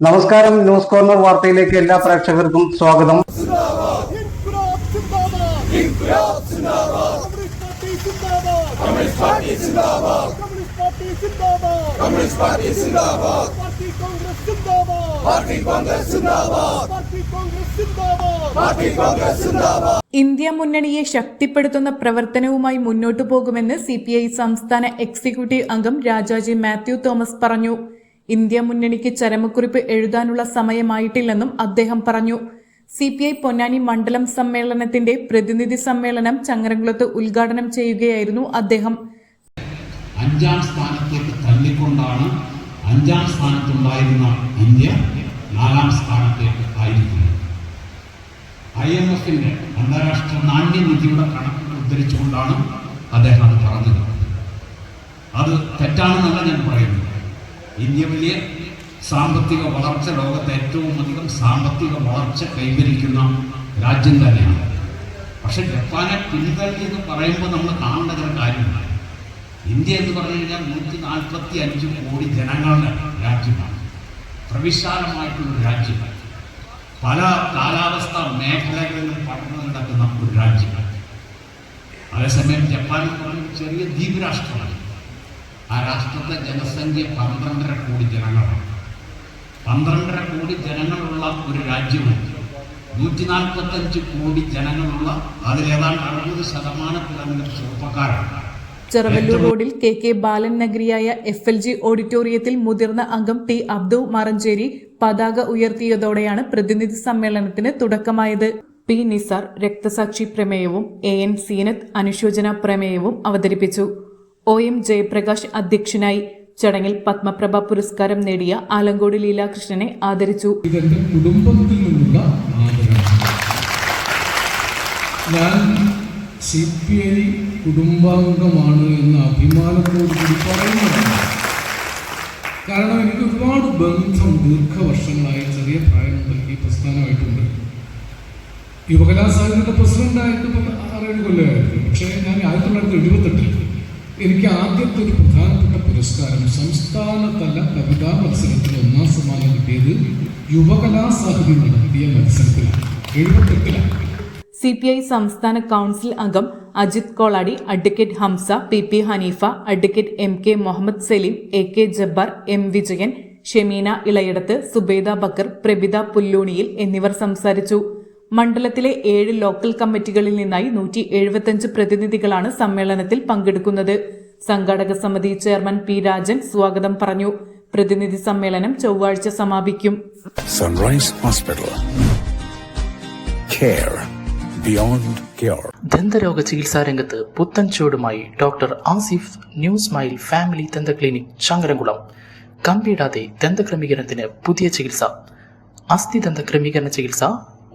നമസ്കാരം news corner വാർത്തയിലേക്ക് എല്ലാ പ്രേക്ഷകർക്കും സ്വാഗതം. ഇന്ത്യ മുന്നണിയെ ശക്തിപ്പെടുത്തുന്ന പ്രവർത്തനവുമായി മുന്നോട്ടു പോകുമെന്ന് സി പി ഐ സംസ്ഥാന എക്സിക്യൂട്ടീവ് അംഗം രാജാജി മാത്യു തോമസ് പറഞ്ഞു. ഇന്ത്യ മുന്നണിക്ക് ചരമക്കുറിപ്പ് എഴുതാനുള്ള സമയമായിട്ടില്ലെന്നും അദ്ദേഹം പറഞ്ഞു. സി പി ഐ പൊന്നാനി മണ്ഡലം സമ്മേളനത്തിന്റെ പ്രതിനിധി സമ്മേളനം ചങ്ങരംകുളത്ത് ഉദ്ഘാടനം ചെയ്യുകയായിരുന്നു അദ്ദേഹം. അഞ്ചാം സ്ഥാനത്തേക്ക് തള്ളിക്കൊണ്ടാണ് അഞ്ചാം സ്ഥാനത്തുണ്ടായിരുന്ന ഇന്ത്യ നാലാം സ്ഥാനത്തേക്ക് ആയിരിക്കുന്നത്. ഐ എം എഫിന്റെ അന്താരാഷ്ട്ര നാണ്യനിധിയുടെ കണക്കുകൾ ഉദ്ധരിച്ചുകൊണ്ടാണ് അദ്ദേഹം അത് പറഞ്ഞത്. അത് തെറ്റാണെന്നല്ല ഞാൻ പറയുന്നത്. ഇന്ത്യ വലിയ സാമ്പത്തിക വളർച്ച ലോകത്തെ ഏറ്റവും അധികം സാമ്പത്തിക വളർച്ച കൈവരിക്കുന്ന രാജ്യം തന്നെയാണ്. പക്ഷെ ജപ്പാനെ പിന്തള്ളി എന്ന് പറയുമ്പോൾ നമ്മൾ കാണേണ്ട ചില കാര്യമുണ്ട്. ഇന്ത്യ എന്ന് പറഞ്ഞു കഴിഞ്ഞാൽ നൂറ്റി നാൽപ്പത്തി അഞ്ച് കോടി ജനങ്ങളുടെ രാജ്യമാണ്. പ്രവിശാലമായിട്ടുള്ള രാജ്യമാണ് പല കാലാവസ്ഥ മേഖലകളിലും പഠനം നടക്കുന്ന ഒരു രാജ്യമാണ് അതേസമയം ജപ്പാൻ എന്ന് പറയുന്നത് ചെറിയ ദ്വീപ് രാഷ്ട്രമാണ്. ആ രാഷ്ട്രത്തെ ജനസംഖ്യ പന്ത്രണ്ടര കോടി ജനങ്ങളാണ്. പന്ത്രണ്ടര കോടി ജനങ്ങളുള്ള ഒരു രാജ്യമുണ്ട് നൂറ്റി നാൽപ്പത്തഞ്ച് കോടി ജനങ്ങളുള്ള അതിലേതാണ്ട് അറുപത് ശതമാനത്തിലാണ് ചെറുപ്പക്കാരാണ്. ചെറവല്ലൂർ റോഡിൽ കെ കെ ബാലൻ നഗരിയായ എഫ് എൽ ജി ഓഡിറ്റോറിയത്തിൽ മുതിർന്ന അംഗം ടി അബ്ദു മറഞ്ചേരി പതാക ഉയർത്തിയതോടെയാണ് പ്രതിനിധി സമ്മേളനത്തിന് തുടക്കമായത്. പി നിസാർ രക്തസാക്ഷി പ്രമേയവും എ എൻ സീനത്ത് അനുശോചന പ്രമേയവും അവതരിപ്പിച്ചു. ഒ എം ജയപ്രകാശ് അധ്യക്ഷനായി ചടങ്ങിൽ പത്മപ്രഭ പുരസ്കാരം നേടിയ ആലങ്കോട് ലീലാകൃഷ്ണനെ ആദരിച്ചു. കുടുംബത്തിൽ നിന്നുള്ള ഞാൻ സി പി ഐ കുടുംബാംഗമാണ് എന്ന അഭിമാനത്തോടു കൂടി പറയുന്നതാണ്. കാരണം എനിക്ക് ഒരുപാട് ബന്ധം ദീർഘവർഷങ്ങളായി ചെറിയ പ്രായം മുതൽ ഈ പ്രസ്ഥാനമായിട്ടുണ്ട്. യുവകലാസാഹിത്യയുടെ പ്രസിഡന്റായിട്ട് ആറേഴ് കൊല്ലമായിരുന്നു. പക്ഷേ ഞാൻ ആയിരത്തി തൊള്ളായിരത്തി എഴുപത്തെട്ടിൽ എനിക്ക് ആദ്യത്തെ ഒരു പ്രധാനപ്പെട്ട പുരസ്കാരം സംസ്ഥാനതല കവിതാ മത്സരത്തിൽ ഒന്നാം സമ്മാനം കിട്ടിയത് യുവകലാസാഹിത്യം നടത്തിയ മത്സരത്തിലാണ്. എഴുപത്തെട്ടിലാണ്. സി പി ഐ സംസ്ഥാന കൗൺസിൽ അംഗം Ajith Koladi advocate Hamsa P P Haneefa advocate M K Muhammad Saleem A K Jabbar M Vijayan Shemeena Ilayadath Subeda Bakkar Prabitha Pulluniyil എന്നിവർ സംസാരിച്ചു. മണ്ഡലത്തിലെ ഏഴ് ലോക്കൽ കമ്മിറ്റികളിൽ നിന്നായി നൂറ്റി എഴുപത്തിയഞ്ച് പ്രതിനിധികളാണ് സമ്മേളനത്തിൽ പങ്കെടുക്കുന്നത്. സംഘാടക സമിതി ചെയർമാൻ പി രാജൻ സ്വാഗതം പറഞ്ഞു. പ്രതിനിധി സമ്മേളനം ചൊവ്വാഴ്ച സമാപിക്കും. Sunrise hospital Care beyond cure. ദന്തരോഗ ചികിത്സാ രംഗത്ത് പുത്തൻ ചുവടുമായി doctor Asif new smile family ദന്ത ക്ലിനിക് ചങ്കരംകുളം കമ്പിയിടാതെ ദന്തക്രമീകരണത്തിന് പുതിയ ചികിത്സ. അസ്ഥി ദന്ത ക്രമീകരണ ചികിത്സ